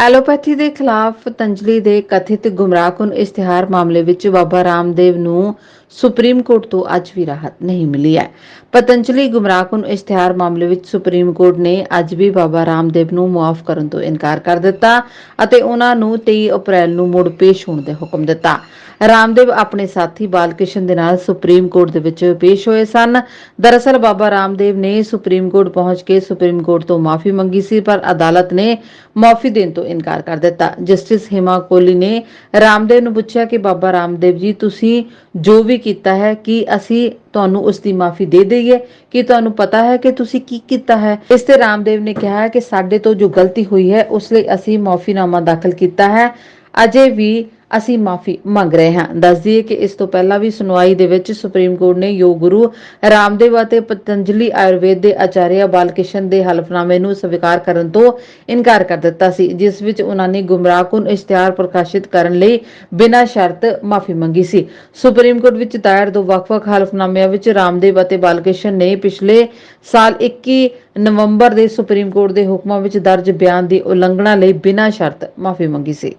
Allopathy ਦੇ ਖਿਲਾਫ ਤੰਜਲੀ ਦੇ ਕਥਿਤ ਗੁੰਮਰਾਹਕੁਨ ਇਸ਼ਤਿਹਾਰ ਮਾਮਲੇ ਵਿੱਚ ਬਾਬਾ ਰਾਮਦੇਵ ਨੂੰ ਸੁਪਰੀਮ ਕੋਰਟ ਤੋਂ ਅੱਜ ਵੀ ਰਾਹਤ ਨਹੀਂ ਮਿਲੀ ਹੈ। ਪਤੰਜਲੀ ਗੁੰਮਰਾਹਕੁਨ ਇਸ਼ਤਿਹਾਰ ਮਾਮਲੇ ਵਿੱਚ ਸੁਪਰੀਮ ਕੋਰਟ ਨੇ ਅੱਜ ਵੀ ਬਾਬਾ ਰਾਮਦੇਵ ਨੂੰ ਮੁਆਫ ਕਰਨ ਤੋਂ ਇਨਕਾਰ ਕਰ ਦਿੱਤਾ ਅਤੇ ਉਹਨਾਂ ਨੂੰ 23 ਅਪ੍ਰੈਲ ਨੂੰ ਮੁੜ ਪੇਸ਼ ਹੋਣ ਦੇ ਹੁਕਮ ਦਿੱਤਾ। ਰਾਮਦੇਵ ਆਪਣੇ ਸਾਥੀ ਬਾਲਕ੍ਰਿਸ਼ਨ ਦੇ ਨਾਲ ਸੁਪਰੀਮ ਕੋਰਟ ਦੇ ਵਿੱਚ ਪੇਸ਼ ਹੋਏ ਸਨ। ਦਰਅਸਲ ਬਾਬਾ ਰਾਮਦੇਵ ਨੇ ਸੁਪਰੀਮ ਕੋਰਟ ਪਹੁੰਚ ਕੇ ਸੁਪਰੀਮ ਕੋਰਟ ਤੋਂ ਮਾਫੀ ਮੰਗੀ ਸੀ, ਪਰ ਅਦਾਲਤ ਨੇ ਮਾਫੀ ਦੇਣ ਤੋਂ ਇਨਕਾਰ ਕਰ ਦਿੱਤਾ। ਜਸਟਿਸ ਹਿਮਾ ਕੋਹਲੀ ਨੇ ਰਾਮਦੇਵ ਨੂੰ ਪੁੱਛਿਆ ਕਿ ਬਾਬਾ ਰਾਮਦੇਵ ਜੀ, ਤੁਸੀਂ ਜੋ ਵੀ ਕੀਤਾ ਹੈ ਕਿ ਅਸੀਂ ਤੁਹਾਨੂੰ ਉਸ ਦੀ ਮਾਫੀ ਦੇ ਦਈਏ, ਕਿ ਤੁਹਾਨੂੰ ਪਤਾ ਹੈ ਕਿ ਤੁਸੀਂ ਕੀ ਕੀਤਾ ਹੈ। ਇਸ ਤੇ ਰਾਮਦੇਵ ਨੇ ਕਿਹਾ ਹੈ ਕਿ ਸਾਡੇ ਤੋਂ ਜੋ ਗਲਤੀ ਹੋਈ ਹੈ, ਉਸ ਲਈ ਅਸੀਂ ਮਾਫੀਨਾਮਾ ਦਾਖਲ ਕੀਤਾ ਹੈ। ਅਜੇ ਵੀ ਅਸੀਂ ਮਾਫੀ ਮੰਗ ਰਹੇ ਹਾਂ। ਦੱਸ ਦਈਏ ਕਿ ਇਸ ਤੋਂ ਪਹਿਲਾਂ ਵੀ ਸੁਣਵਾਈ ਦੇ ਵਿੱਚ ਸੁਪਰੀਮ ਕੋਰਟ ਨੇ ਯੋਗ ਗੁਰੂ ਰਾਮਦੇਵ ਅਤੇ ਪਤੰਜਲੀ ਆਯੁਰਵੇਦ ਦੇ ਆਚਾਰਿਆ ਬਾਲਕਿਸ਼ਨ ਦੇ ਹਲਫਨਾਮੇ ਨੂੰ ਸਵੀਕਾਰ ਕਰਨ ਤੋਂ ਇਨਕਾਰ ਕਰ ਦਿੱਤਾ ਸੀ, ਜਿਸ ਵਿੱਚ ਉਹਨਾਂ ਨੇ ਗੁੰਮਰਾਹਕੁਨ ਇਸ਼ਤਿਹਾਰ ਪ੍ਰਕਾਸ਼ਿਤ ਕਰਨ ਲਈ ਬਿਨਾਂ ਸ਼ਰਤ ਮਾਫੀ ਮੰਗੀ ਸੀ। ਸੁਪਰੀਮ ਕੋਰਟ ਵਿੱਚ ਦਾਇਰ ਦੋ ਵੱਖ-ਵੱਖ ਹਲਫਨਾਮਿਆਂ ਵਿੱਚ ਰਾਮਦੇਵ ਅਤੇ ਬਾਲਕਿਸ਼ਨ ਨੇ ਪਿਛਲੇ ਸਾਲ 21 ਨਵੰਬਰ ਦੇ ਸੁਪਰੀਮ ਕੋਰਟ ਦੇ ਹੁਕਮਾਂ ਵਿੱਚ ਦਰਜ ਬਿਆਨ ਦੀ ਉਲੰਘਣਾ ਲਈ ਬਿਨਾਂ ਸ਼ਰਤ ਮਾਫੀ ਮੰਗੀ ਸੀ।